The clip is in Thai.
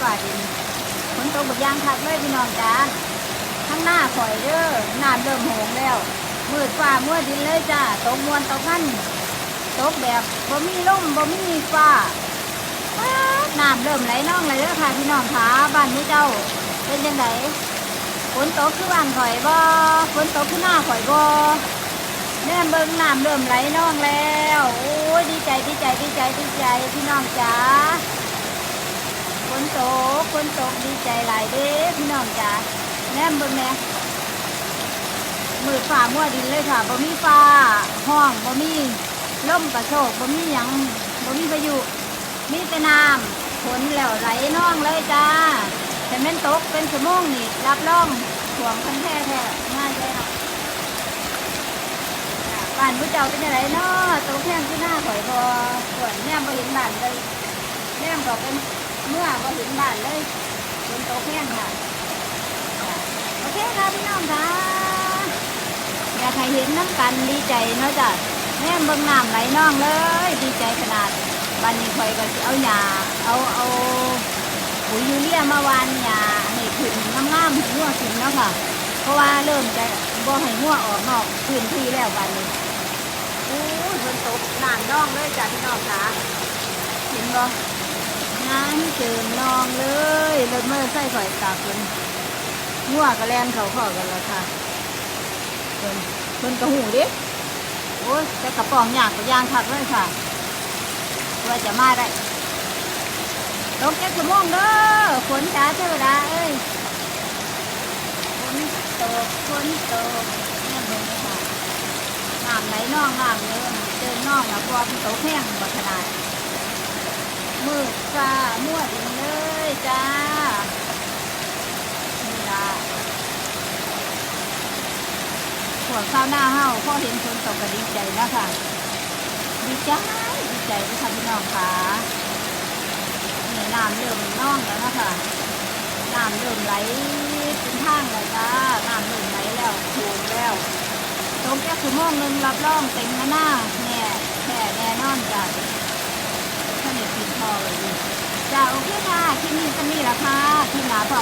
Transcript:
ฝ่าดินฝนตกบกยางคักเลยพี่น้องจ้าข้างหน้าข่อยเด้อน้ำเริ่มโหงแล้วมืดฟ้ามัวดินเลยจ้าตกมวนตกขั้นตกแบบบ่มีลมบ่มีฟ้าป๊าดน้ำเริ่มไหลน่องเลยเด้อค่ะพี่น้องขาบ้านนี้เจ้าเป็นยังไงฝนตกคือบ้านข่อยบ่ฝนตกคือหน้าข่อยบ่แม่เบิ่งน้ำเริ่มไหลน่องแล้ว โอ้ยดีใจดีใจดีใจดีใจพี่น้องจ๋า นตกฝนตกดีใจหลายเด้พี่น้องจ๋าแม่เบิ่งแม่มืดฝ่ามัวดินเลยค่ะบ่มีฟ้าห้องบ่มีลมกระโชกบ่มีหยังบ่มีพายุมีแต่น้ำฝนแล้วไหลน่องเลยจ้าแต่แม่นตกเป็นชั่วโมงนี่รับรองถ่วงคันแท้แท้ง่ายเลยค่ะจ้บ้านผู้เจ้าเป็นยังไงเนาะตกแห้งที่หน้าข่อยพอฝนแนมบ่เห็นบ้านเลยแนมก็เป็น เมื่อบ่เห็นบ้านเลยฝนตกแห้งค่ะโอเคค่ะพี่น้องค่ะอยากให้เห็นน้ำกันดีใจเนาะจ้ะแม่เบิ่งน้ำไหลน่องเลย ดีใจขนาดบันนี้คอยก็สิเอาหญ้าเอาเอาปุ๋ยยูเรียมาวานหญ้าให้ขึ้นงามๆให้งัวขึ้นเนาะค่ะ เพราะว่าเริ่มจะบ่ให้งัวออกนอกพื้นที่แล้วบันนี้โอ้ยฝนตกน้ำน่องเลยจ้ะพี่น้องค่ะเห็นบ่ น้ำเจิมนองเลยรถเมื่อใส่ข่อยตากฝนงัวก็แลนเขาขอกันแล้วค่ะเพิ่นเพิ่นกระหูดิโอ้ยแต่กระป๋องยากกระยางคักเลยค่ะว่าจะมาได้ตกแค่ชั่วโมงเด้อฝนจ๋าเทวดาเอ้ยฝนตกฝนตกนี่เบิ่งค่ะน้ำไหลน่องน้ำเยอะเจอน่องนะเพราะว่ามันตกแห้งบัขนาด มั่วดินเลยจ้านี่ล่ะพวกข้าวหน้าเฮาพ่อเห็นฝนตกก็ดีใจนะคะดีใจดีใจที่ทำพี่น้องค่ะนี่น้ำเริ่มน่องแล้วนะคะน้ำเริ่มไหลเป็นทางแล้วจ้าน้ำเริ่มไหลแล้วถูกแล้วตรงแค่คือโมงหนึ่งรับรองเต็มหน้าแน่แค่แน่นอนจ้ะถ้าเด็กกินพอเลยดิจ้าโอ ที่นี่ก็มีแล้วค่ะคลิปหนาต่อกันไหมได้จ้ะพี่น้อ